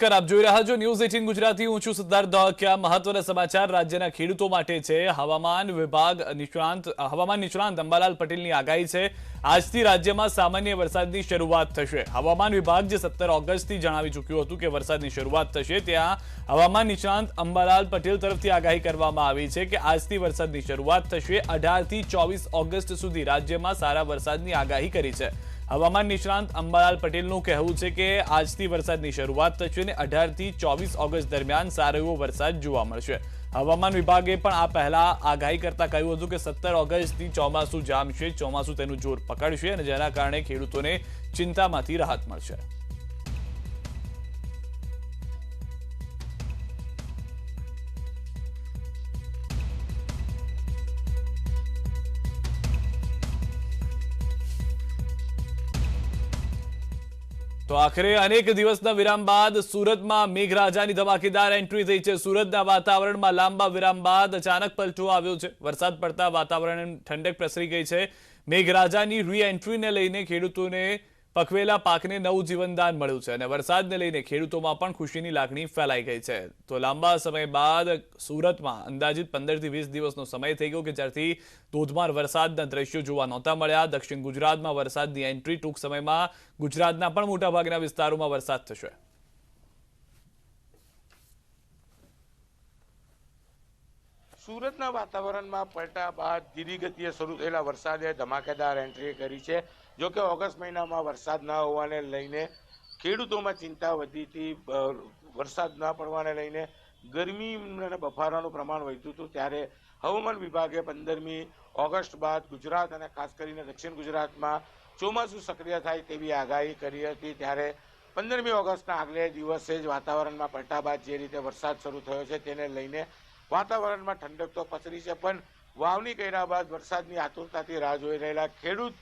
નમસ્કાર, આપ જોઈ રહ્યા છો ન્યૂઝ એટીન ગુજરાતી. હું છું સિદ્ધાર્થ ધોકિયા મહત્વના સમાચાર રાજ્યના ખેડૂતો માટે છે. હવામાન વિભાગ નિષ્ણાંત, હવામાન નિષ્ણાંત અંબાલાલ પટેલની આગાહી છે. આજથી રાજ્યમાં સામાન્ય વરસાદની શરૂઆત થશે. હવામાન વિભાગ જે સત્તર ઓગસ્ટથી જણાવી ચૂક્યું હતું કે વરસાદની શરૂઆત થશે, ત્યાં હવામાન નિષ્ણાંત અંબાલાલ પટેલ તરફથી આગાહી કરવામાં આવી છે કે આજથી વરસાદની શરૂઆત થશે. અઢારથી ચોવીસ ઓગસ્ટ સુધી રાજ્યમાં સારા વરસાદની આગાહી કરી છે. હવામાન નિષ્ણાંત અંબાલાલ પટેલનું કહેવું છે કે આજથી વરસાદની શરૂઆત થશે અને અઢારથી ચોવીસ ઓગસ્ટ દરમિયાન સારો એવો વરસાદ જોવા મળશે. હવામાન વિભાગે પણ આ પહેલા આગાહી કરતા કહ્યું હતું કે સત્તર ઓગસ્ટથી ચોમાસું જામશે, ચોમાસું તેનું જોર પકડશે અને જેના કારણે ખેડૂતોને ચિંતામાંથી રાહત મળશે. તો આખરે અનેક દિવસના વિરામ બાદ સુરતમાં મેઘરાજાની ધમાકેદાર એન્ટ્રી થઈ છે. સુરતના વાતાવરણમાં લાંબા વિરામ બાદ અચાનક પલટો આવ્યો છે. વરસાદ પડતા વાતાવરણ ઠંડક પ્રસરી ગઈ છે. મેઘરાજાની રી એન્ટ્રીને લઈને ખેડૂતોને પકવેલા પાકને નવું જીવનદાન મળ્યું છે અને વરસાદને લઈને ખેડૂતોમાં પણ ખુશીની લાગણી ફેલાઈ ગઈ છે. તો લાંબા સમય બાદ સુરતમાં અંદાજિત પંદરથી વીસ દિવસનો સમય થઈ ગયો કે જ્યારથી ધોધમાર વરસાદના દ્રશ્યો જોવા નહોતા મળ્યા. દક્ષિણ ગુજરાતમાં વરસાદની એન્ટ્રી ટૂંક સમયમાં ગુજરાતના પણ મોટાભાગના વિસ્તારોમાં વરસાદ થશે. સુરતના વાતાવરણમાં પલટા બાદ ધીરી ગતિએ શરૂ થયેલા વરસાદે ધમાકેદાર એન્ટ્રી કરી છે. જો કે ઓગસ્ટ મહિનામાં વરસાદ ન હોવાને લઈને ખેડૂતોમાં ચિંતા વધી હતી વરસાદ ન પડવાને લઈને ગરમી અને બફારાનું પ્રમાણ વધ્યું હતું, ત્યારે હવામાન વિભાગે પંદરમી ઓગસ્ટ બાદ ગુજરાત અને ખાસ કરીને દક્ષિણ ગુજરાતમાં ચોમાસું સક્રિય થાય તેવી આગાહી કરી હતી, ત્યારે પંદરમી ઓગસ્ટના આગલે દિવસે જ વાતાવરણમાં પલટા બાદ જે રીતે વરસાદ શરૂ થયો છે તેને લઈને વાતાવરણમાં ઠંડક તો પસરી છે, પણ વાવણી કર્યા બાદ વરસાદની આતુરતાથી રાહ જોઈ રહેલા ખેડૂત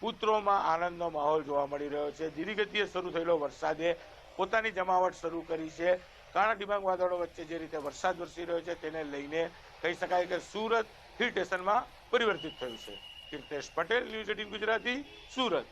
પુત્રોમાં આનંદનો માહોલ જોવા મળી રહ્યો છે. ધીરી ગતિએ શરૂ થયેલો વરસાદે પોતાની જમાવટ શરૂ કરી છે. કાળા ડિબાંગ વાદળો વચ્ચે જે રીતે વરસાદ વરસી રહ્યો છે તેને લઈને કહી શકાય કે સુરત હિલ સ્ટેશનમાં પરિવર્તિત થયું છે. Kirtesh Patel, news eighteen Gujarati, Surat.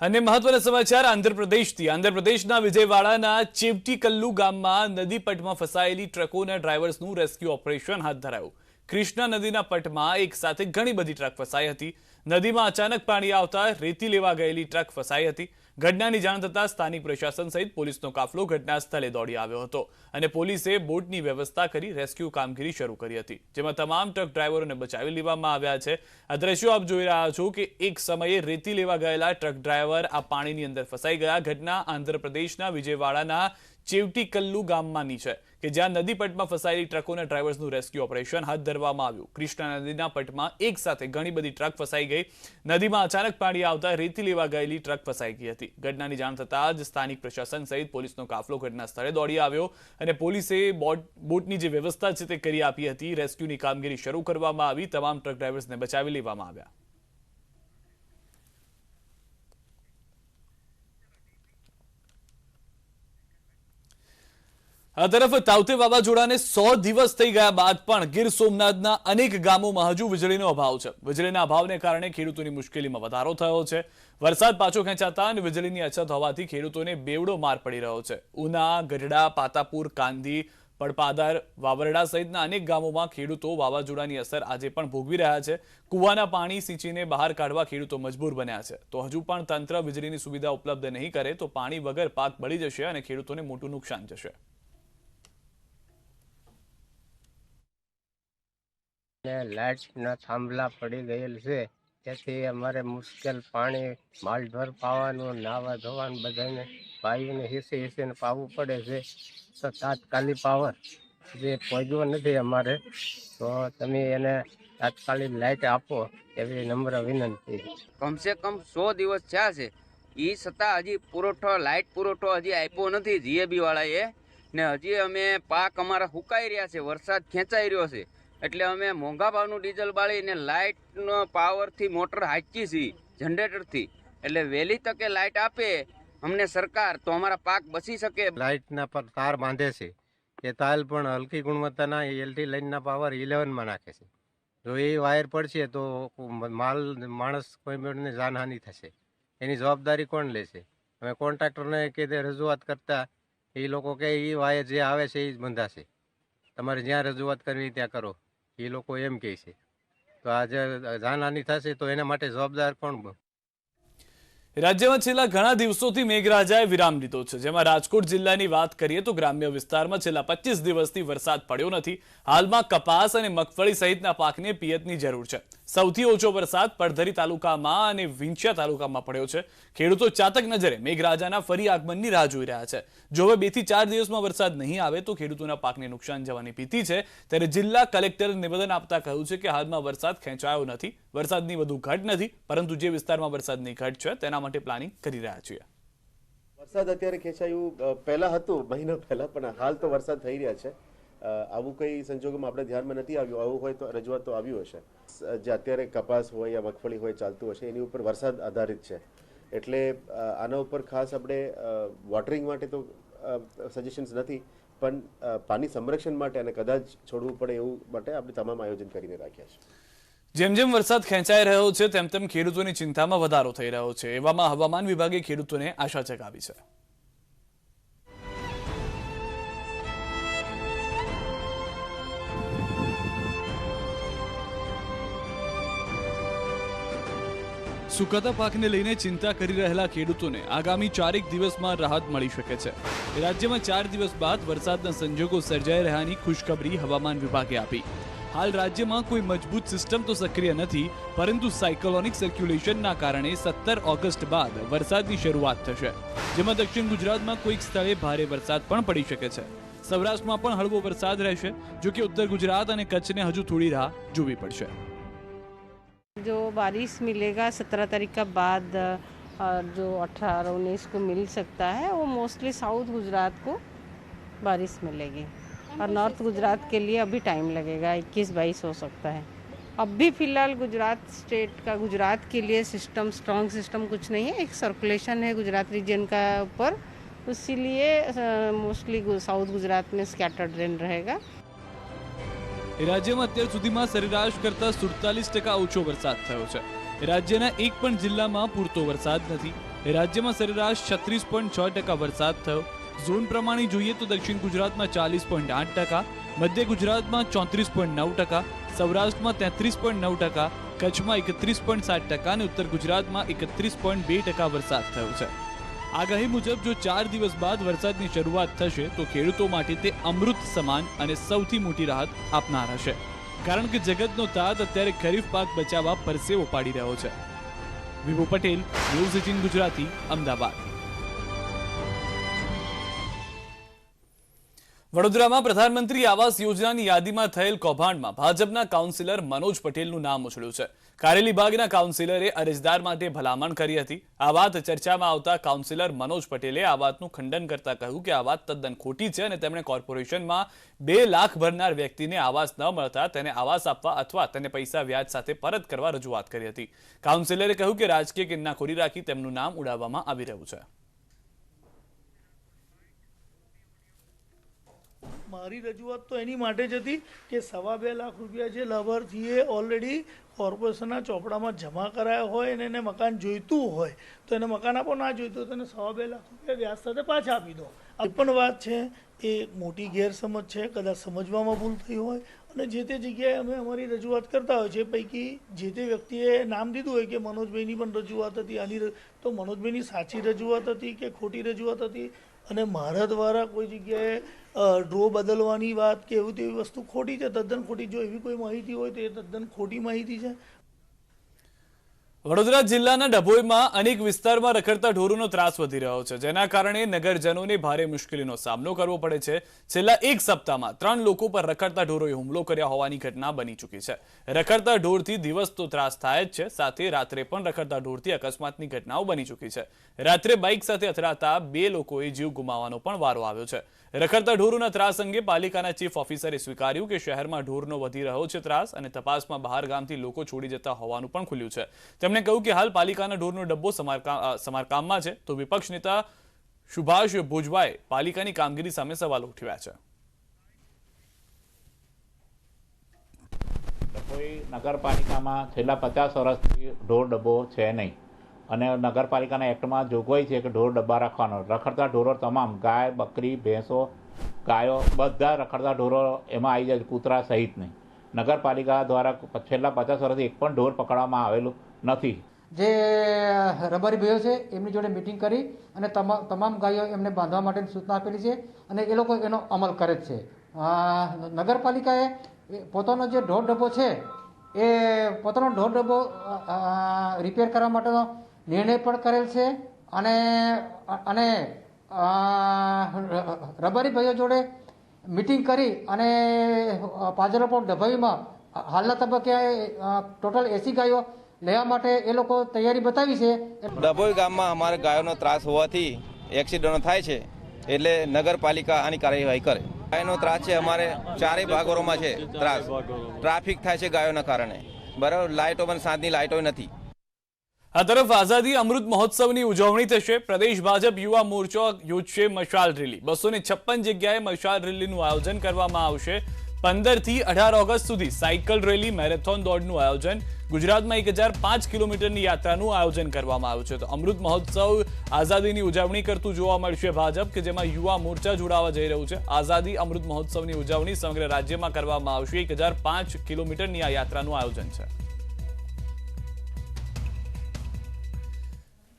અને મહત્વના સમાચાર, આંધ્રપ્રદેશથી. આંધ્રપ્રદેશના વિજયવાડાના ચેવટીકલ્લુ ગામમાં નદી પટમાં ફસાયેલી ટ્રકોના ડ્રાઈવર્સનું રેસ્ક્યુ ઓપરેશન હાથ ધરાયું. કૃષ્ણા નદીના પટમાં એક સાથે ઘણી બધી ટ્રક ફસાઈ હતી. નદીમાં અચાનક પાણી આવતા રેતી લેવા ગયેલી ટ્રક ફસાઈ હતી. ઘટનાની જાણ થતાં સ્થાનિક પ્રશાસન સહિત પોલીસનો કાફલો ઘટના દોડી આવ્યો હતો અને પોલીસે બોટની વ્યવસ્થા કરી રેસ્ક્યુ કામગીરી શરૂ કરી હતી, જેમાં તમામ ટ્રક ડ્રાઈવરોને બચાવી લેવામાં આવ્યા છે. આ દ્રશ્યો આપ જોઈ રહ્યા છો કે એક સમયે રેતી લેવા ગયેલા ટ્રક ડ્રાઈવર આ પાણીની અંદર ફસાઈ ગયા. ઘટના આંધ્રપ્રદેશના વિજયવાડાના ચેવટીકલ્લુ ગામમાંની છે, કે જ્યાં નદી પટમાં ફસાયેલી ટ્રકોના ડ્રાઈવર્સનું રેસ્ક્યુ ઓપરેશન હાથ ધરવામાં આવ્યું. કૃષ્ણા નદીના પટમાં એક સાથે ઘણી બધી ટ્રક ફસાઈ ગઈ. નદીમાં અચાનક પાણી આવતા રેતી લેવા ગયેલી ટ્રક ફસાઈ ગઈ હતી. ઘટનાની જાણ થતાં જ સ્થાનિક પ્રશાસન સહિત પોલીસનો કાફલો ઘટના સ્થળે દોડી આવ્યો અને પોલીસે બોટ, બોટની જે વ્યવસ્થા છે તે કરી આપી હતી. રેસ્ક્યુની કામગીરી શરૂ કરવામાં આવી. તમામ ટ્રક ડ્રાઈવર્સને બચાવી લેવામાં આવ્યા. આ તરફ તાવતે વાવાઝોડાને સો દિવસ થઈ ગયા બાદ પણ ગીર સોમનાથના અનેક ગામોમાં હજુ વીજળીનો અભાવ છે. વીજળીના અભાવને કારણે ખેડૂતોની મુશ્કેલીમાં વધારો થયો છે. વરસાદ પાછો ખેંચાતા અને વીજળીની અછત હોવાથી ખેડૂતોને બેવડો માર પડી રહ્યો છે. ઉના, ગઢડા, પાતાપુર કાંધી પડપાદર, વાવરડા સહિતના અનેક ગામોમાં ખેડૂતો વાવાઝોડાની અસર આજે પણ ભોગવી રહ્યા છે. કૂવાના પાણી સિંચીને બહાર કાઢવા ખેડૂતો મજબૂર બન્યા છે. તો હજુ પણ તંત્ર વીજળીની સુવિધા ઉપલબ્ધ નહીં કરે તો પાણી વગર પાક બળી જશે અને ખેડૂતોને મોટું નુકસાન જશે. ને લાઇટના થાંભલા પડી ગયેલ છે. તેથી અમારે મુશ્કેલ પાણી માલભર પાવાનું, નાવા ધોવાનું, બધાને ભાઈઓને હિસે હિસીને પાવું પડે છે. તો તાત્કાલિક પાવર જે પહોંચ્યો નથી અમારે, તો તમે એને તાત્કાલિક લાઇટ આપો એવી નમ્ર વિનંતી. કમસે કમ સો દિવસ થયા છે. એ છતાં હજી પુરવઠો લાઇટ પુરવઠો હજી આપ્યો નથી, જીએબી વાળાએ. ને હજી અમે પાક અમારા સુકાઈ રહ્યા છે, વરસાદ ખેંચાઈ રહ્યો છે. એટલે અમે મોંઘા ભાવનું ડીઝલ બાળીને લાઇટનો પાવરથી મોટર હાંચી છીએ જનરેટરથી. એટલે વહેલી તકે લાઇટ આપે અમને સરકાર તો અમારા પાક બચી શકે. લાઇટના પર તાર બાંધે છે. એ તાર પણ હલકી ગુણવત્તાના એલટી લાઇનના પાવર ઇલેવનમાં નાખે છે. જો એ વાયર પડશે તો માલ, માણસ કોઈ મેળને જાનહાનિ થશે. એની જવાબદારી કોણ લેશે? અમે કોન્ટ્રાક્ટરને કે તે રજૂઆત કરતા એ લોકો કે એ વાયર જે આવે છે એ જ બંધાશે. તમારે જ્યાં રજૂઆત કરવી ત્યાં કરો. એ લોકો એમ કહે છે. તો આજે જાનહાની થશે તો એના માટે જવાબદાર કોણ રાજ્યમાં છેલ્લા ઘણા દિવસોથી મેઘરાજાએ વિરામ લીધો છે. જેમાં રાજકોટ જિલ્લાની વાત કરીએ તો ગ્રામ્ય વિસ્તારમાં છેલ્લા પચીસ દિવસથી વરસાદ પડ્યો નથી. હાલમાં કપાસ અને મગફળી સહિતના પાકને પિયતની જરૂર છે. સૌથી ઓછો વરસાદ પડધરી તાલુકામાં અને વિંછિયા તાલુકામાં પડ્યો છે. ખેડૂતો ચાતક નજરે મેઘરાજાના ફરી આગમનની રાહ જોઈ રહ્યા છે. જો હવે બેથી ચાર દિવસમાં વરસાદ નહીં આવે તો ખેડૂતોના પાકને નુકસાન જવાની ભીતિ છે. ત્યારે જિલ્લા કલેક્ટરે નિવેદન આપતા કહ્યું છે કે હાલમાં વરસાદ ખેંચાયો નથી. વરસાદની વધુ ઘટ નથી, પરંતુ જે વિસ્તારમાં વરસાદની ઘટ છે તેના માટે પ્લાનિંગ કરી રહ્યા છીએ. વરસાદ અત્યારે ખેંચાયું પહેલા હતું, મહિના પહેલા, પણ હાલ તો વરસાદ થઈ રહ્યા છે. આવું કઈ સંજોગોમાં આપણે ધ્યાનમાં નથી આવ્યું. આવું હોય તો, રજૂઆત તો આવ્યું હશે. જે અત્યારે કપાસ હોય યા મગફળી હોય ચાલતું હશે, એની ઉપર વરસાદ આધારિત છે. એટલે આના ઉપર ખાસ આપણે વોટરિંગ માટે તો સજેશન્સ નથી, પણ પાણી સંરક્ષણ માટે અને કદાચ છોડવું પડે એવું માટે આપણે તમામ આયોજન કરીને રાખ્યા છે. જેમ જેમ વરસાદ ખેંચાઈ રહ્યો છે, તેમ તેમ ખેડૂતોની ચિંતામાં વધારો થઈ રહ્યો છે. એવામાં હવામાન વિભાગે ખેડૂતોને આશા જગાવી છે. સુકાતા પાકને લઈને ચિંતા કરી રહેલા ખેડૂતોને આગામી ચારેક દિવસમાં રાહત મળી શકે છે. રાજ્યમાં ચાર દિવસ બાદ વરસાદના સંજોગો સર્જાઈ રહ્યાની ખુશખબરી હવામાન વિભાગે આપી. હાલ રાજ્યમાં કોઈ મજબૂત સિસ્ટમ તો સક્રિય નથી, પરંતુ સાયકોલોનિક સર્ક્યુલેશનના કારણે સત્તર ઓગસ્ટ બાદ વરસાદની શરૂઆત થશે. જેમાં દક્ષિણ ગુજરાતમાં કોઈક સ્થળે ભારે વરસાદ પણ પડી શકે છે. સૌરાષ્ટ્રમાં પણ હળવો વરસાદ રહેશે, જોકે ઉત્તર ગુજરાત અને કચ્છને હજુ થોડી રાહ જોવી પડશે. जो बारिश मिलेगा सत्रह तारीख का बाद और जो अठारह, उन्नीस को मिल सकता है, वो मोस्टली साउथ गुजरात को बारिश मिलेगी। और नॉर्थ गुजरात के लिए अभी टाइम लगेगा, इक्कीस, बाईस हो सकता है। अब भी फ़िलहाल गुजरात स्टेट का, गुजरात के लिए सिस्टम स्ट्रॉन्ग सिस्टम कुछ नहीं है, एक सर्कुलेशन है गुजरात रीजन का ऊपर। इसीलिए मोस्टली साउथ गुजरात में स्कैटर्ड रेन रहेगा। રાજ્યમાં અત્યાર સુધીમાં સરેરાશ કરતા સુડતાલીસ ટકા ઓછો વરસાદ થયો છે. રાજ્યના એક પણ જિલ્લામાં પૂરતો વરસાદ નથી. રાજ્યમાં સરેરાશ છત્રીસ પોઈન્ટ છ ટકા વરસાદ થયો. ઝોન પ્રમાણે જોઈએ તો દક્ષિણ ગુજરાતમાં ચાલીસ પોઈન્ટ આઠ ટકા, મધ્ય ગુજરાતમાં ચોત્રીસ પોઈન્ટ નવ ટકા, સૌરાષ્ટ્રમાં તેત્રીસ પોઈન્ટ નવ ટકા, કચ્છમાં એકત્રીસ પોઈન્ટ સાત ટકા અને ઉત્તર ગુજરાતમાં એકત્રીસ પોઈન્ટ બે ટકા વરસાદ થયો છે. આગાહી મુજબ, જો ચાર દિવસ બાદ વરસાદની શરૂઆત થશે, તો ખેડૂતો માટે તે અમૃત સમાન અને સૌથી મોટી રાહત આપનાર હશે કારણ કે જગતનો તાત અત્યારે ખરીફ પાક બચાવવા પરસેવો પાડી રહ્યો છે. Vibhu Patel, news eighteen Gujarati, Ahmedabad. વડોદરામાં પ્રધાનમંત્રી આવાસ યોજનાની યાદીમાં થયેલ કૌભાંડમાં ભાજપના કાઉન્સિલર મનોજ પટેલનું નામ ઉછળ્યું છે. કારેલીબાગના કાઉન્સિલરે અરજદાર માટે ભલામણ કરી હતી. આ વાત ચર્ચામાં આવતા કાઉન્સિલર મનોજ પટેલે આ વાતનું ખંડન કરતા કહ્યું કે આ વાત તદ્દન ખોટી છે અને તેમણે કોર્પોરેશનમાં બે લાખ ભરનાર વ્યક્તિને આવાસ ન મળતા તેને આવાસ આપવા અથવા તેને પૈસા વ્યાજ સાથે પરત કરવા રજૂઆત કરી હતી. કાઉન્સિલરે કહ્યું કે રાજકીય કિન્નાખોરી રાખી તેમનું નામ ઉડાવવામાં આવી રહ્યું છે. મારી રજૂઆત તો એની માટે જ હતી કે સવા બે લાખ રૂપિયા જે લાભાર્થીએ ઓલરેડી કોર્પોરેશનના ચોપડામાં જમા કરાયા હોય અને એને મકાન જોઈતું હોય, તો એને મકાન આપો, ના જોઈતું હોય તો એને સવા બે લાખ રૂપિયા વ્યાજ સાથે પાછા આપી દો. આ પણ વાત છે, એ મોટી ગેરસમજ છે, કદાચ સમજવામાં ભૂલ થઈ હોય, અને જે તે જગ્યાએ અમે અમારી રજૂઆત કરતા હોય છે, પૈકી જે તે વ્યક્તિએ નામ દીધું હોય કે મનોજભાઈની પણ રજૂઆત હતી, આની તો મનોજભાઈની સાચી રજૂઆત હતી કે ખોટી રજૂઆત હતી, અને મારા દ્વારા કોઈ જગ્યાએ ડ્રો બદલવાની વાત કે એવું તેવી વસ્તુ ખોટી છે? તદ્દન ખોટી. જો એવી કોઈ માહિતી હોય તો એ તદ્દન ખોટી માહિતી છે. વડોદરા જિલ્લાના ડભોઈમાં અનેક વિસ્તારમાં રખડતા ઢોરોનો ત્રાસ વધી રહ્યો છે, જેના કારણે નગરજનોને ભારે મુશ્કેલીનો સામનો કરવો પડે છે. છેલ્લા એક સપ્તાહમાં ત્રણ લોકો પર રખડતા ઢોરોએ હુમલો કર્યા હોવાની ઘટના બની ચૂકી છે. રખડતા ઢોરથી દિવસ તો ત્રાસ થાય જ છે, સાથે રાત્રે પણ રખડતા ઢોરથી અકસ્માતની ઘટનાઓ બની ચૂકી છે. રાત્રે બાઇક સાથે અથડાતા બે લોકોએ જીવ ગુમાવવાનો પણ વારો આવ્યો છે. રખડતા ઢોરોના ત્રાસ અંગે પાલિકાના ચીફ ઓફિસરે સ્વીકાર્યું કે શહેરમાં ઢોરનો વધી રહ્યો છે ત્રાસ અને તપાસમાં બહાર ગામથી લોકો છોડી જતા હોવાનું પણ ખુલ્યું છે. તેમણે કહ્યું કે હાલ પાલિકાના ઢોરનો ડબ્બો સમારકામ સમારકામમાં છે. તો વિપક્ષ નેતા સુભાષ ભોજવાએ પાલિકાની કામગીરી સામે સવાલ ઉઠવ્યા છે. કોઈ નગરપાલિકામાં છેલ્લા પચાસ વર્ષથી ઢોર ડબ્બો છે નહીં. અને નગરપાલિકાના એક્ટમાં જોગવાઈ છે કે ઢોર ડબ્બા રાખવાનો. રખડતા ઢોરો તમામ, ગાય, બકરી, ભેંસો, ગાયો, બધા રખડતા ઢોરો એમાં આવી જાય કૂતરા સહિત નહીં. નગરપાલિકા દ્વારા છેલ્લા પચાસ વર્ષથી એક પણ ઢોર પકડવામાં આવેલું નથી. જે રબારી ભાઈઓ છે, એમની જોડે મિટિંગ કરી અને તમામ ગાયો એમને બાંધવા માટેની સૂચના આપેલી છે અને એ લોકો એનો અમલ કરે જ છે. નગરપાલિકાએ પોતાનો જે ઢોર ડબ્બો છે, એ પોતાનો ઢોર ડબ્બો રિપેર કરવા માટેનો નિર્ણય પણ કરેલ છે અને અને રબારી ભાઈઓ જોડે મિટિંગ કરી અને પાજરાપોર ડભાઈમાં હાલના તબક્કે ટોટલ એસી ગાયો લેવા માટે એ લોકો તૈયારી બતાવી છે. ડભોઈ ગામમાં અમારે ગાયોનો ત્રાસ હોવાથી એક્સિડન્ટો થાય છે એટલે નગરપાલિકા આની કાર્યવાહી કરે. ગાયનો ત્રાસ છે અમારે ચારેય ભાગોમાં છે ત્રાસ. ટ્રાફિક થાય છે ગાયોના કારણે. બરાબર? લાઇટો પણ સાંજની લાઇટો નથી. આ તરફ આઝાદી અમૃત મહોત્સવની ઉજવણી થશે. પ્રદેશ ભાજપ યુવા મોરચો યોજશે મશાલ રેલી. બસો છપ્પન જગ્યાએ મશાલ રેલીનું આયોજન કરવામાં આવશે. પંદરથી અઢાર ઓગસ્ટ સુધી સાયકલ રેલી, મેરેથોન દોડનું આયોજન. ગુજરાતમાં એક હજાર પાંચ કિલોમીટરની યાત્રાનું આયોજન કરવામાં આવ્યું છે. તો અમૃત મહોત્સવ આઝાદીની ઉજવણી કરતું જોવા મળશે ભાજપ, કે જેમાં યુવા મોરચા જોડાવા જઈ રહ્યું છે. આઝાદી અમૃત મહોત્સવની ઉજવણી સમગ્ર રાજ્યમાં કરવામાં આવશે. એક કિલોમીટરની આ યાત્રાનું આયોજન છે.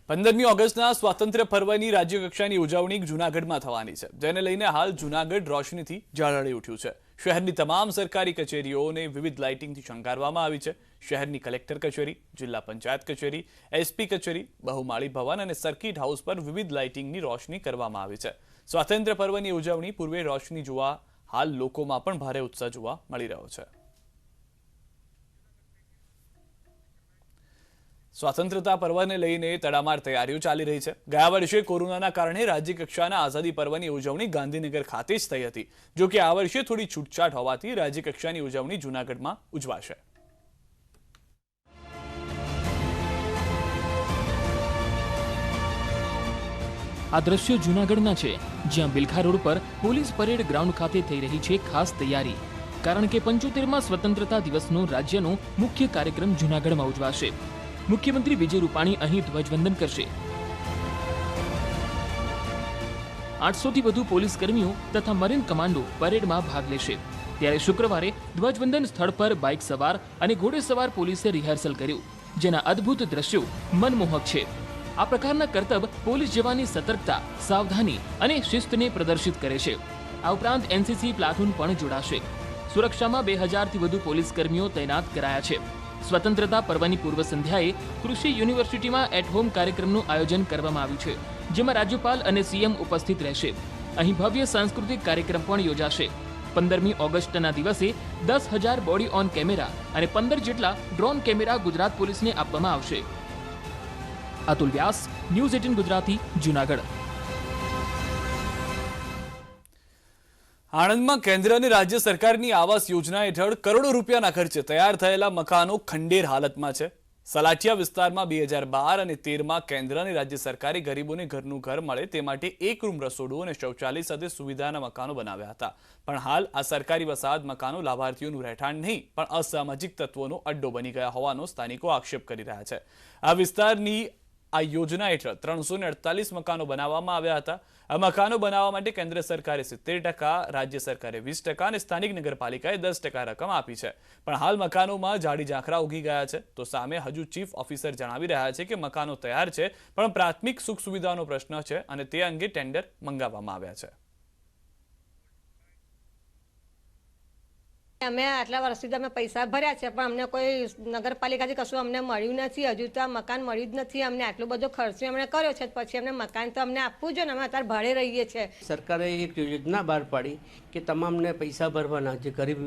પંદરમી ઓગસ્ટના સ્વાતંત્ર્ય પર્વની રાજ્યકક્ષાની ઉજવણી જૂનાગઢમાં થવાની છે. જેને લઈને હાલ જૂનાગઢ રોશનીથી ઝળહળી ઉઠ્યું છે. શહેરની તમામ સરકારી કચેરીઓને વિવિધ લાઇટિંગથી શણગારવામાં આવી છે. શહેરની કલેક્ટર કચેરી, જિલ્લા પંચાયત કચેરી, એસપી કચેરી, બહુમાળી ભવન અને સર્કિટ હાઉસ પર વિવિધ લાઇટિંગની રોશની કરવામાં આવી છે. સ્વાતંત્ર્ય પર્વની ઉજવણી પૂર્વે રોશની જોવા હાલ લોકોમાં પણ ભારે ઉત્સાહ જોવા મળી રહ્યો છે. સ્વાતંત્રતા પર્વને લઈને તડામાર તૈયારીઓ ચાલી રહી છે. ગયા વર્ષે કોરોનાના કારણે રાજ્ય કક્ષાના આઝાદી પર્વની ઉજવણી ગાંધીનગર ખાતે જ થઈ હતી, જો કે આ વર્ષે થોડી છૂટછાટ હોવાથી રાજ્ય કક્ષાની ઉજવણી જૂનાગઢમાં ઉજવાશે. આ દ્રશ્યો જૂનાગઢના છે, જ્યાં બિલખા રોડ પર પોલીસ પરેડ ગ્રાઉન્ડ ખાતે થઈ રહી છે ખાસ તૈયારી. કારણ કે પંચોતેરમાં સ્વતંત્રતા દિવસનો રાજ્યનો મુખ્ય કાર્યક્રમ જૂનાગઢમાં ઉજવાશે. મુખ્યમંત્રી વિજય રૂપાણી અહીં ધ્વજવંદન કરશે. આઠસોથી વધુ પોલીસ કર્મીઓ તથા મરીન કમાન્ડો પરેડમાં ભાગ લેશે. ત્યારે શુક્રવારે ધ્વજવંદન સ્થળ પર બાઇક સવાર અને ઘોડેસવાર પોલીસે રિહર્સલ કર્યું, જેના અદ્ભુત દ્રશ્યો મનમોહક છે. આ પ્રકારના કરતબ પોલીસ જવાની સતર્કતા, સાવધાની અને શિસ્તને પ્રદર્શિત કરે છે. આ ઉપરાંત એનસીસી પ્લાટૂન પણ જોડાશે. સુરક્ષામાં બે હજારથી વધુ પોલીસ કર્મીઓ તૈનાત કરાયા છે. સ્વતંત્રતા પર્વની પૂર્વ સંધ્યાએ કૃષિ યુનિવર્સિટીમાં એટ હોમ કાર્યક્રમનું આયોજન કરવામાં આવ્યું છે, જેમાં રાજ્યપાલ અને સીએમ ઉપસ્થિત રહેશે. અહીં ભવ્ય સાંસ્કૃતિક કાર્યક્રમ પણ યોજાશે. પંદરમી ઓગસ્ટના દિવસે દસ હજાર બોડી ઓન કેમેરા અને પંદર જેટલા ડ્રોન કેમેરા ગુજરાત પોલીસને આપવામાં આવશે. Atul Vyas, news eighteen Gujarati, Junagadh. આણંદમાં કેન્દ્ર અને રાજ્ય સરકારની આવાસ યોજના હેઠળ કરોડો રૂપિયાના ખર્ચે તૈયાર થયેલા મકાનો ખંડેર હાલતમાં છે. સલાઠિયા વિસ્તારમાં બે હજાર બાર અને તેરમાં કેન્દ્ર અને રાજ્ય સરકારે ગરીબોને ઘરનું ઘર મળે તે માટે એક રૂમ રસોડું અને શૌચાલય સાથે સુવિધાના મકાનો બનાવ્યા હતા. પણ હાલ આ સરકારી વસાહત મકાનો લાભાર્થીઓનું રહેઠાણ નહીં, પણ અસામાજિક તત્વોનો અડ્ડો બની ગયા હોવાનો સ્થાનિકો આક્ષેપ કરી રહ્યા છે. આ વિસ્તારની આ યોજના હેઠળ ત્રણસો મકાનો બનાવવામાં આવ્યા હતા. આ મકાનો બનાવવા માટે કેન્દ્ર સરકારે સિત્તેર રાજ્ય સરકારે વીસ અને સ્થાનિક નગરપાલિકાએ દસ રકમ આપી છે. પણ હાલ મકાનોમાં જાડી ઝાંખરા ઉગી ગયા છે. તો સામે હજુ ચીફ ઓફિસર જણાવી રહ્યા છે કે મકાનો તૈયાર છે, પણ પ્રાથમિક સુખ સુવિધાનો પ્રશ્ન છે અને તે અંગે ટેન્ડર મંગાવવામાં આવ્યા છે. અમે આટલા વર્ષથી અમે પૈસા ભર્યા છે, પણ અમને કોઈ નગરપાલિકાથી કશું અમને મળ્યું નથી. હજુ તો આ મકાન મળ્યું જ નથી. અમને આટલો બધો ખર્ચો અમને કર્યો છે, પછી અમને મકાન તો અમને આપવું જોઈએ ને, અમે અત્યારે ભાડે રહીએ છીએ. સરકારે એક યોજના બહાર પાડી કે તમામને પૈસા ભરવાના જે ગરીબ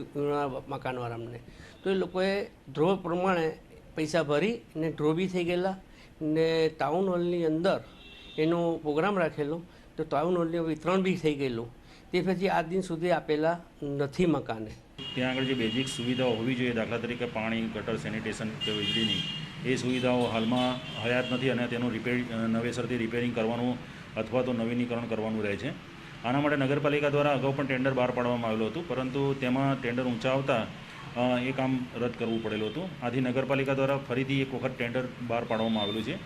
મકાનવાળાને તો એ લોકોએ ડ્રો પ્રમાણે પૈસા ભરી ને ડ્રો બી થઈ ગયેલા ને ટાઉન હોલની અંદર એનો પ્રોગ્રામ રાખેલો. તો ટાઉન હોલનું વિતરણ બી થઈ ગયેલું. તે પછી આજ દિન સુધી આપેલા નથી મકાને. ત્યાં આગળ જે બેઝિક સુવિધાઓ હોવી જોઈએ, દાખલા તરીકે પાણી, ગટર સેનિટેશન કે વીજળીની, એ સુવિધાઓ હાલમાં હયાત નથી અને તેનું રિપેર નવેસરથી રિપેરિંગ કરવાનું અથવા તો નવીનીકરણ કરવાનું રહે છે. આના માટે નગરપાલિકા દ્વારા અગાઉ પણ ટેન્ડર બહાર પાડવામાં આવેલું હતું, પરંતુ તેમાં ટેન્ડર ઊંચા આવતા એ કામ રદ કરવું પડેલું હતું. આથી નગરપાલિકા દ્વારા ફરીથી એક વખત ટેન્ડર બહાર પાડવામાં આવેલું છે.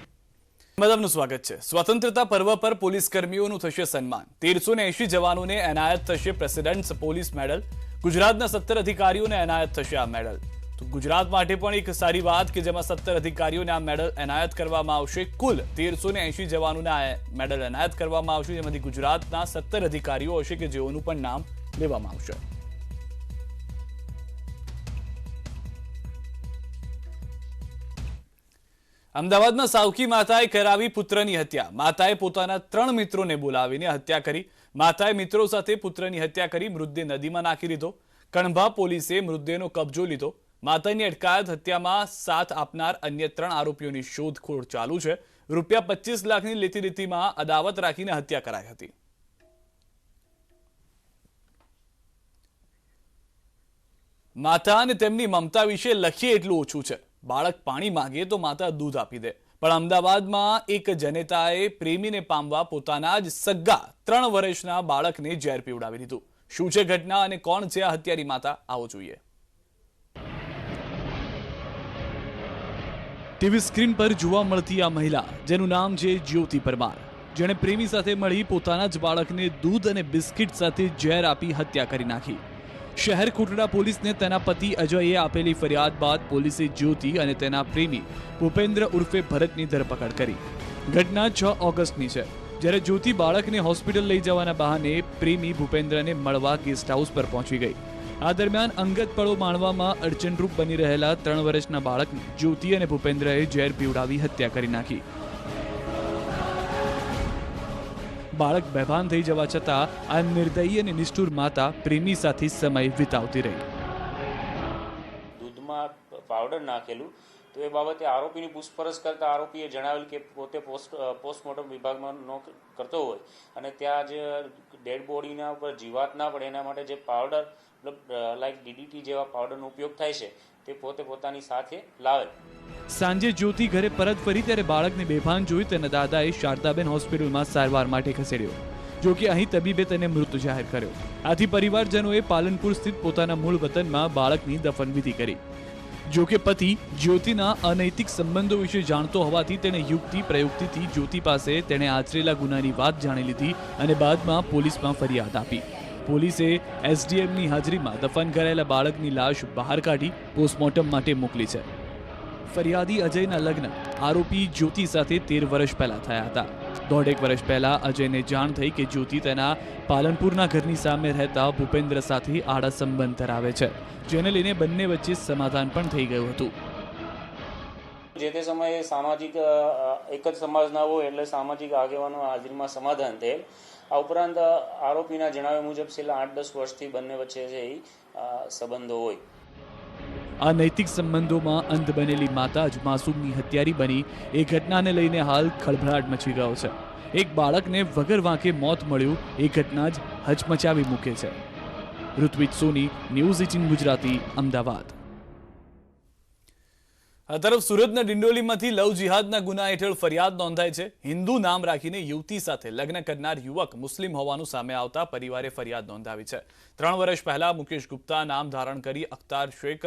મદબનું સ્વાગત છે. સ્વતંત્રતા પર્વ પર પોલીસ કર્મીઓનું થશે સન્માન. તેરસો ને એસી જવાનોને એનાયત થશે પ્રેસિડેન્ટ પોલીસ મેડલ. ગુજરાતના સત્તર અધિકારીઓને એનાયત થશે આ મેડલ. તો ગુજરાત માટે પણ એક સારી વાત કે જેમાં સત્તર અધિકારીઓને આ મેડલ એનાયત કરવામાં આવશે. કુલ તેરસો ને એંશી જવાનોને આ મેડલ એનાયત કરવામાં આવશે. જેમાંથી ગુજરાતના સત્તર અધિકારીઓ હશે કે જેઓનું પણ નામ લેવામાં આવશે. અમદાવાદમાં સાવકી માતાએ કરાવી પુત્રની હત્યા. માતાએ પોતાના ત્રણ મિત્રોને બોલાવીને હત્યા કરી. માતાએ મિત્રો સાથે પુત્રની હત્યા કરી મૃતદેહ નદીમાં નાખી દીધો. કણભા પોલીસે મૃતદેહનો કબજો લીધો. માતાની અટકાયત હત્યામાં સાથ આપનાર અન્ય ત્રણ આરોપીઓની શોધખોળ ચાલુ છે. રૂપિયા પચીસ લાખની લેતી રીતિમાં અદાવત રાખીને હત્યા કરાઈ હતી. માતા અને તેમની મમતા વિશે લખીએ એટલું ઓછું છે. બાળક પાણી માંગે તો માતા દૂધ આપી દે. પણ અમદાવાદમાં એક જનેતાએ પ્રેમીને પામવા પોતાના જ સગ્ગા ત્રણ વર્ષના બાળકને ઝેર પીવડાવી દીધું. શું છે ઘટના અને કોણ છે આ હત્યારી માતા? આવો જોઈએ. ટીવી સ્ક્રીન પર જોવા મળતી આ મહિલા, જેનું નામ છે જ્યોતિ પરમાર. જેણે પ્રેમી સાથે મળી પોતાના જ બાળકને દૂધ અને બિસ્કિટ સાથે ઝેર આપી હત્યા કરી નાખી. શહેર કોટડા પોલીસને તેના પતિ અજયે આપેલી ફરિયાદ બાદ પોલીસે જ્યોતિ અને તેના પ્રેમી ભૂપેન્દ્ર ઉર્ફે ભરતની ધરપકડ કરી. ઘટના છ ઓગસ્ટની છે. જ્યારે જ્યોતિ બાળકને હોસ્પિટલ લઈ જવાના બહાને પ્રેમી ભૂપેન્દ્રને મળવા ગેસ્ટ હાઉસ પર પહોંચી ગઈ. આ દરમિયાન અંગત પળો માણવામાં અડચણરૂપ બની રહેલા ત્રણ વર્ષના બાળકને જ્યોતિ અને ભૂપેન્દ્રએ ઝેર પીવડાવી હત્યા કરી નાખી. બાળક બેભાન થઈ જવા છતાં આ નિર્દયી અને નિષ્ઠુર માતા પ્રેમી સાથે સમય વિતાવતી રહી. દૂધમાં પાવડર નાખેલું. તો એ બાબતે આરોપીની પૂછપરછ કરતા આરોપીએ જણાવેલ કે પોતે પોસ્ટ પોસ્ટમોર્ટમ વિભાગમાં નો કરતો હોય અને ત્યાં જે ડેડ બોડીના ઉપર જીવાત ના પડે એના માટે જે પાવડર મતલબ લાઈક ડીડીટી જેવા પાવડરનો ઉપયોગ થાય છે તે પોતે પોતાની સાથે લાવે સાંજે જ્યોતિ ઘરે પરત ફરી ત્યારે બાળકને બેભાન જોઈ તેના દાદાએ શારદાબેન હોસ્પિટલમાં સારવાર માટે ખસેડ્યો, જો કે અહીં તબીબે તેને મૃત જાહેર કર્યો. આથી પરિવારજનોએ પાલનપુર સ્થિત પોતાના મૂળ વતનમાં બાળકની દફનવિધિ કરી. જો કે પતિ જ્યોતિના અનૈતિક સંબંધો વિશે જાણતો હોવાથી તેણે યુક્તિ પ્રયુક્તિથી જ્યોતિ પાસે તેણે આચરેલા ગુનાની વાત જાણી લીધી અને બાદમાં પોલીસમાં ફરિયાદ આપી. પોલીસે એસડીએમની હાજરીમાં દફન કરાયેલા બાળકની લાશ બહાર કાઢી પોસ્ટમોર્ટમ માટે મોકલી છે. ફરિયાદી અજયના લગ્ન આરોપી જ્યોતિ સાથે તેર વર્ષ પહેલા થયા હતા. દોઢેક વર્ષ પહેલા અજયને જાણ થઈ કે જ્યોતિ તેના પાલનપુરના ઘરની સામે રહેતા ભૂપેન્દ્ર સાથે આડા સંબંધ ધરાવે છે, જેને લઈને બંને વચ્ચે સમાધાન પણ થઈ ગયું હતું. જે તે સમયે સામાજિક એક જ સમાજના હોય એટલે સામાજિક આગેવાનો હાજરીમાં સમાધાન થયેલ. આ ઉપરાંત આરોપીના જણાવ્યા મુજબ છેલ્લા આઠ દસ વર્ષથી બંને વચ્ચે જે સંબંધો હોય. આ નૈતિક સંબંધોમાં અંધ બનેલી માતા જ માસૂમની હત્યારી બની. એ ઘટનાને લઈને હાલ ખળભળાટ મચી ગયો છે. એક બાળકને વગર વાંકે મોત મળ્યું. એ ઘટના જ હચમચાવી મૂકે છે. Ritvij Soni, news eighteen Gujarati, Ahmedabad. આ તરફ સુરતના ડિંડોલીમાંથી લવ જિહાદના ગુના હેઠળ ફરિયાદ નોંધાય છે. હિન્દુ નામ રાખીને યુવતી સાથે લગ્ન કરનાર યુવક મુસ્લિમ હોવાનું સામે આવતા પરિવારે ફરિયાદ નોંધાવી છે. ત્રણ વર્ષ પહેલા મુકેશ ગુપ્તા નામ ધારણ કરી અખ્તાર શેખ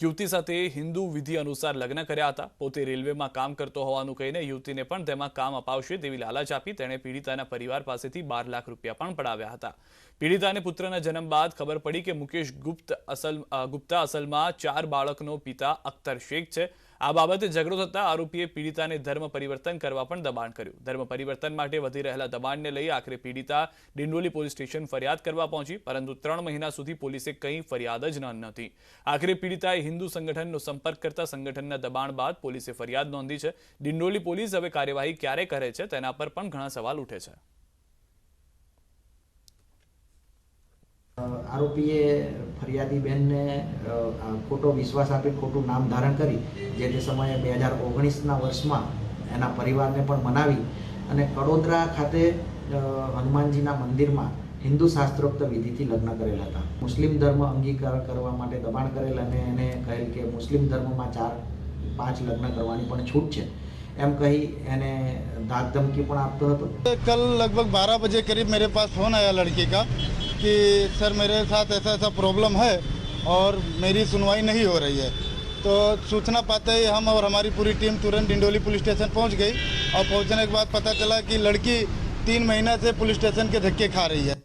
યુવતી સાથે હિન્દુ વિધિ અનુસાર લગ્ન કર્યા હતા. પોતે રેલવેમાં કામ કરતો હોવાનું કહીને યુવતીને પણ તેમાં કામ અપાવશે તેવી લાલચ આપી તેણે પીડિતાના પરિવાર પાસેથી બાર લાખ રૂપિયા પણ પડાવ્યા હતા. પીડિતાને પુત્રના જન્મ બાદ ખબર પડી કે મુકેશ ગુપ્ત અસલ ગુપ્તા અસલમાં ચાર બાળકનો પિતા અખ્તર શેખ છે. આ બાબતે ઝઘડો થતા આરોપીએ પીડિતાને ધર્મ પરિવર્તન કરવા પણ દબાણ કર્યું. ધર્મ પરિવર્તન માટે વધી રહેલા દબાણને લઈ આખરે પીડિતા ડિંડોલી પોલીસ સ્ટેશન ફરિયાદ કરવા પહોંચી, પરંતુ ત્રણ મહિના સુધી પોલીસે કંઈ ફરિયાદ જ ન નહોતી. આખરે પીડિતાએ હિન્દુ સંગઠનનો સંપર્ક કરતા સંગઠનના દબાણ બાદ પોલીસે ફરિયાદ નોંધી છે. ડિંડોલી પોલીસ હવે કાર્યવાહી ક્યારે કરે છે તેના પર પણ ઘણા સવાલ ઉઠે છે. આરોપીએ ફરિયાદી બહેનને ખોટો વિશ્વાસ આપી, ખોટું નામ ધારણ કરી, જે તે સમયે બે હજાર ઓગણીસના વર્ષમાં એના પરિવારને પણ મનાવી અને કડોદરા ખાતે હનુમાનજીના મંદિરમાં હિન્દુ શાસ્ત્રોક્ત વિધિથી લગ્ન કરેલા હતા. મુસ્લિમ ધર્મ અંગીકાર કરવા માટે દબાણ કરેલ અને એને કહેલ કે મુસ્લિમ ધર્મમાં ચાર, પાંચ લગ્ન કરવાની પણ છૂટ છે. એમ કહી એને ધાક ધમકી પણ આપતો હતો. કલ લગભગ બારા બજે કરીબ મેરે પાસ ફોન આયા લડકી કા. कि सर मेरे साथ ऐसा ऐसा प्रॉब्लम है और मेरी सुनवाई नहीं हो रही है। तो सूचना पाते ही हम और हमारी पूरी टीम तुरंत डिंडोली पुलिस स्टेशन पहुँच गई और पहुँचने के बाद पता चला कि लड़की तीन महीना से पुलिस स्टेशन के धक्के खा रही है।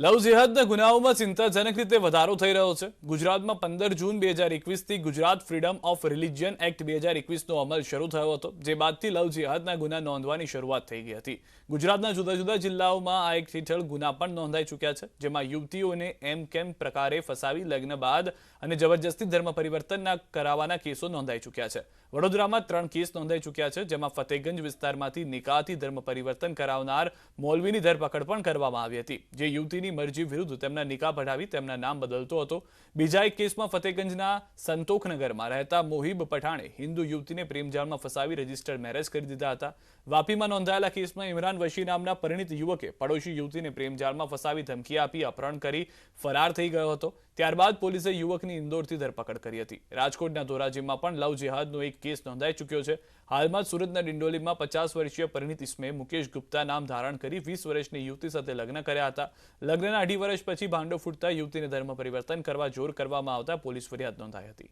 લવ જેહાદના ગુનાઓમાં ચિંતાજનક રીતે વધારો થઈ રહ્યો છે. ગુજરાતમાં પંદર જૂન બે હજાર એકવીસથી Gujarat freedom of religion act બે હજાર એકવીસનો અમલ શરૂ થયો હતો, જે બાદથી લવ જેહાદના ગુના નોંધવાની શરૂઆત થઈ ગઈ હતી. ગુજરાતના જુદા જુદા જિલ્લાઓમાં આ એક્ટ હેઠળ ગુના પણ નોંધાઈ ચૂક્યા છે, જેમાં યુવતીઓને એમ કેમ પ્રકારે ફસાવી લગ્ન બાદ અને જબરજસ્તી ધર્મ પરિવર્તનના કરાવવાના કેસો નોંધાઈ ચૂક્યા છે. વડોદરામાં ત્રણ કેસ નોંધાઈ ચૂક્યા છે, જેમાં ફતેગંજ વિસ્તારમાંથી નિકાહથી ધર્મ પરિવર્તન કરાવનાર મૌલવીની ધરપકડ પણ કરવામાં આવી હતી. જે યુવતીની મરજી વિરુદ્ધ તેમના નિકાહ પઢાવી તેમના નામ બદલતો હતો. બીજા એક કેસમાં ફતેગંજના સંતોખનગરમાં રહેતા મોહિબ પઠાણે હિન્દુ યુવતીને પ્રેમજાળમાં ફસાવી રજીસ્ટર્ડ મેરેજ કરી દીધા હતા. વાપીમાં નોંધાયેલા કેસમાં ઇમરાન વશી નામના પરિણીત યુવકે પડોશી યુવતીને પ્રેમજાળમાં ફસાવી ધમકી આપી, અપહરણ કરી, ફરાર થઈ ગયો હતો. ત્યારબાદ પોલીસે યુવકની ઇન્દોરથી ધરપકડ કરી હતી. રાજકોટના ધોરાજીમાં પણ લવ જેહાદનો એક કેસ નોંધાઈ ચૂક્યો છે. હાલમાં સુરતના ડિંડોલીમાં પચાસ વર્ષીય પરિણીત ઇસ્મે મુકેશ ગુપ્તા નામ ધારણ કરી વીસ વર્ષની યુવતી સાથે લગ્ન કર્યા હતા. લગ્નના અઢી વર્ષ પછી ભાંડો ફૂટતા યુવતીને ધર્મ પરિવર્તન કરવા, જોર કરવામાં આવતા પોલીસ ફરિયાદ નોંધાઈ હતી.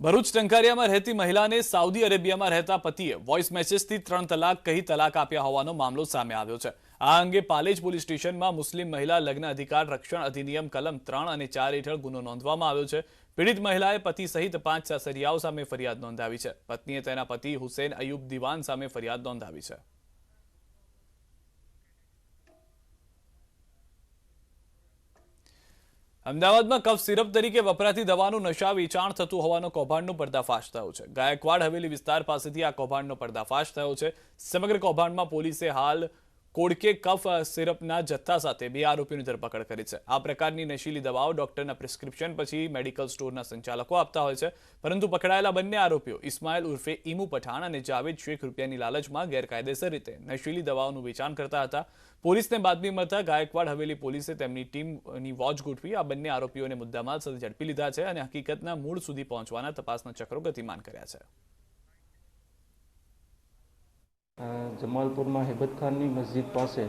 ભરૂચ ટંકારિયામાં રહેતી મહિલાને સાઉદી અરેબિયામાં રહેતા પતિએ વોઇસ મેસેજથી ત્રણ તલાક કહી તલાક આપ્યા હોવાનો મામલો સામે આવ્યો છે. આ અંગે પાલેજ પોલીસ સ્ટેશનમાં મુસ્લિમ મહિલા લગ્ન અધિકાર રક્ષણ અધિનિયમ કલમ ત્રણ અને ચાર હેઠળ ગુનો નોંધવામાં આવ્યો છે. પીડિત મહિલાએ પતિ સહિત પાંચ સાસરિયાઓ સામે ફરિયાદ નોંધાવી છે. પત્નીએ તેના પતિ હુસેન અયુબ દિવાન સામે ફરિયાદ નોંધાવી છે. અમદાવાદમાં કફ સિરપ તરીકે વપરાતી દવાનું નશા વેચાણ થતું હોવાનો કૌભાંડનો પર્દાફાશ થયો છે. ગાયકવાડ હવેલી વિસ્તાર પાસેથી આ કૌભાંડનો પર્દાફાશ થયો છે. સમગ્ર કૌભાંડમાં પોલીસે હાલ કોડકે કફ સિરપના જથ્થા સાથે બે આરોપીની ધરપકડ કરી છે. આ પ્રકારની નશીલી દવાઓ ડોક્ટરના પ્રિસ્ક્રિપ્શન પછી મેડિકલ સ્ટોરના સંચાલકો આપતા હોય છે. પરંતુ પકડાયેલા બંને આરોપીઓ, ઇસ્માઇલ ઉર્ફે ઇમુ પઠાણ અને જાવેદ શેખ રૂપિયાની લાલચમાં ગેરકાયદેસર રીતે નશીલી દવાઓનું વેચાણ કરતા હતા. પોલીસને બાતમી મળતા ગાયકવાડ હવેલી પોલીસે તેમની ટીમની વોચ ગોઠવી આ બંને આરોપીઓને મુદ્દામાલ સાથે ઝડપી લીધા છે અને હકીકતના મૂળ સુધી પહોંચવાના તપાસના ચક્રો ગતિમાન કર્યા છે. જમાલપુરમાં હેબત ખાનની મસ્જિદ પાસે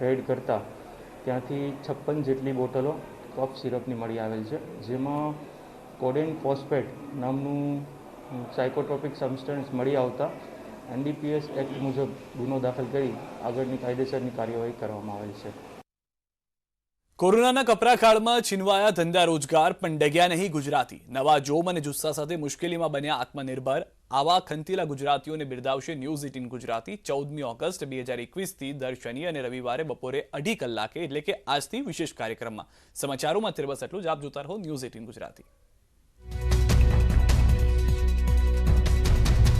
રેડ કરતા ત્યાંથી છપ્પન જેટલી બોટલો કફ સિરપની મળી આવેલ છે. જેમાં કોડેન ફોસ્ફેટ નામનું સાયકોટ્રોપિક સબસ્ટન્સ મળી આવતા એનડીપીએસ એક્ટ મુજબ ગુનો દાખલ કરી આગળની કાયદેસરની કાર્યવાહી કરવામાં આવેલ છે. કોરોનાના કપરા કાળમાં છીનવાયા ધંધા રોજગાર, પણ ડગ્યા નહીં ગુજરાતી. નવા જોમ અને જુસ્સા સાથે મુશ્કેલીમાં બન્યા આત્મનિર્ભર આવા ખંતીલા ગુજરાતીઓને બિરદાવશે ન્યૂઝ એટીન ગુજરાતી. ચૌદમી ઓગસ્ટ બે હજાર એકવીસથી દર શનિ અને રવિવારે બપોરે અઢી કલાકે એટલે કે આજથી વિશેષ કાર્યક્રમમાં. સમાચારોમાં અત્યારે બસ એટલું જ. આપ જોતા રહો ન્યૂઝ એટીન ગુજરાતી.